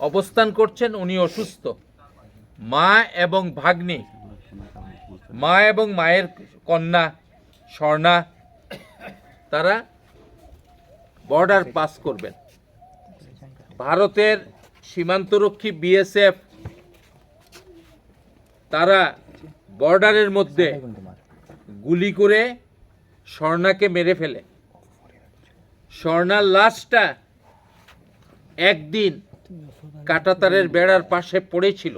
অবস্থান করছেন, উনি অসুস্থ। মা এবং ভাগ্নি। মা এবং মায়ের কন্যা, স্বর্ণা, তারা বর্ডার পাস করবেন। ভারতের সীমান্তরক্ষী বিএসএফ, তারা বর্ডারের মধ্যে গুলি করে স্বর্ণাকে মেরে ফেলে। স্বর্ণার লাশটা একদিন কাটাতারের বেড়ার পাশে পড়েছিল।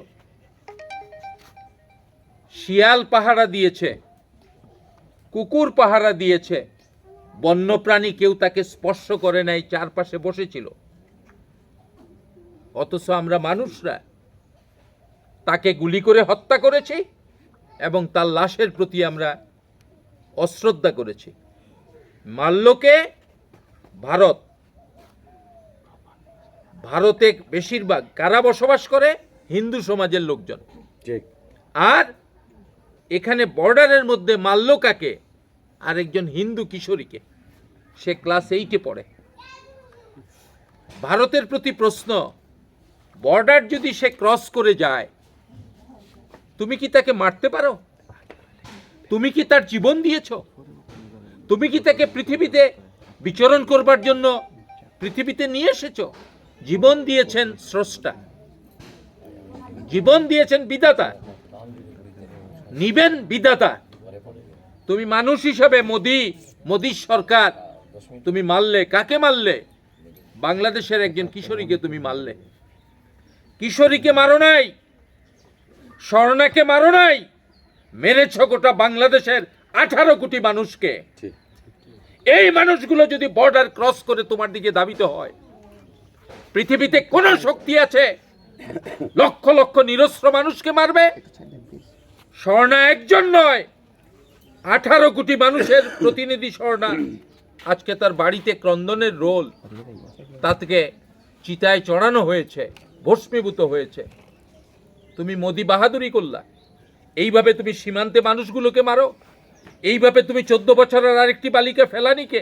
শিয়াল পাহারা দিয়েছে, কুকুর পাহারা দিয়েছে, বন্যপ্রাণী কেউ তাকে স্পর্শ করে নাই, চারপাশে বসেছিল। অথচ আমরা মানুষরা তাকে গুলি করে হত্যা করেছি এবং তার লাশের প্রতি আমরা অশ্রদ্ধা করেছি। মাল্যকে ভারত ভারতে বেশিরভাগ কারা বসবাস করে? হিন্দু সমাজের লোকজন। ঠিক। আর এখানে বর্ডারের মধ্যে মারল কাকে আরেকজন হিন্দু কিশোরীকে সে ক্লাস এইটে পড়ে। ভারতের প্রতি প্রশ্ন বর্ডার যদি সে ক্রস করে যায় তুমি কি তাকে মারতে পারো? তুমি কি তার জীবন দিয়েছ? তুমি কি তাকে পৃথিবীতে বিচরণ করবার জন্য পৃথিবীতে নিয়ে এসেছ? জীবন দিয়েছেন স্রষ্টা। জীবন দিয়েছেন বিধাতা। নিবেন বিধাতা। তুমি মানুষ হিসাবে মোদি মোদির সরকার। তুমি মারলে কাকে মারলে? বাংলাদেশের একজন কিশোরীকে তুমি মারলে। কিশোরীকে মারো নাই স্বর্ণাকে মারো নাই মেরেছ গোটা বাংলাদেশের আঠারো কোটি মানুষকে। এই মানুষগুলো যদি বর্ডার ক্রস করে তোমার দিকে দাবিত হয় পৃথিবীতে কোন শক্তি আছে? লক্ষ লক্ষ নিরস্ত্র মানুষকে মারবে? স্বর্ণা একজন নয়, আঠারো কোটি মানুষের প্রতিনিধি স্বর্ণা। আজকে তার বাড়িতে ক্রন্দনের রোল। তাকে চিতায় চড়ানো হয়েছে, ভস্মীভূত হয়েছে। তুমি মোদি বাহাদুরি করলা। এইভাবে তুমি সীমান্তে মানুষগুলোকে মারো। এইভাবে তুমি চোদ্দ বছরের আরেকটি বালিকা ফেলানিকে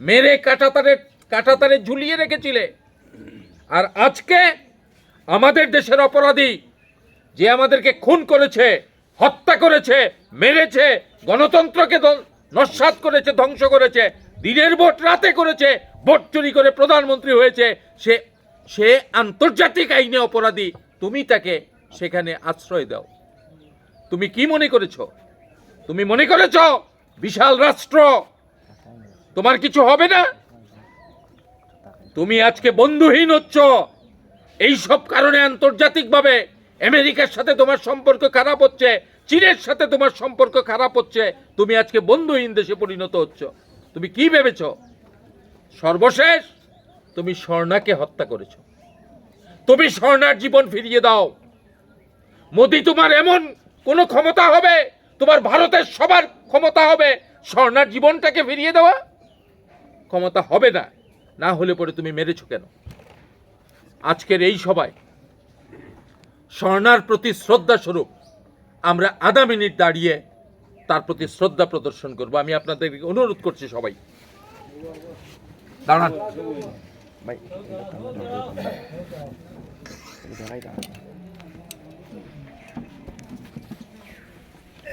মেরে কাটাতারে কাটাতারে ঝুলিয়ে রেখেছিলে। আর আজকে আমাদের দেশের অপরাধী যে আমাদেরকে খুন করেছে, হত্যা করেছে, মেরেছে, গণতন্ত্রকে নস্যাৎ করেছে, ধ্বংস করেছে, দিনের ভোট রাতে করেছে, ভোট চুরি করে প্রধানমন্ত্রী হয়েছে, সে সে আন্তর্জাতিক আইনে অপরাধী, তুমি তাকে সেখানে আশ্রয় দাও। তুমি কি মনে করেছ? তুমি মনে করেছ? বিশাল রাষ্ট্র। তোমার কিছু হবে না? তুমি আজকে বন্ধুহীন হচ্ছ। এই সব কারণে আন্তর্জাতিকভাবে আমেরিকার সাথে তোমার সম্পর্ক খারাপ হচ্ছে, চীনের সাথে তোমার সম্পর্ক খারাপ হচ্ছে, তুমি আজকে বন্ধুহীন দেশে পরিণত হচ্ছ। তুমি কি ভেবেছ? সর্বশেষ, তুমি স্বর্ণাকে হত্যা করেছ। তুমি স্বর্ণার জীবন ফিরিয়ে দাও। মোদি, তোমার এমন কোনো ক্ষমতা হবে? তোমার ভারতের সবার ক্ষমতা হবে স্বর্ণার জীবনটাকে ফিরিয়ে দেওয়া? ক্ষমতা হবে না। না হলে পরে তুমি মেরেছ কেন? আজকের এই সবাই স্বর্ণার প্রতি শ্রদ্ধা স্বরূপ আমরা আধা মিনিট দাঁড়িয়ে তার প্রতি শ্রদ্ধা প্রদর্শন করব। আমি আপনাদের অনুরোধ করছি সবাই। দাঁড়ান। ভাই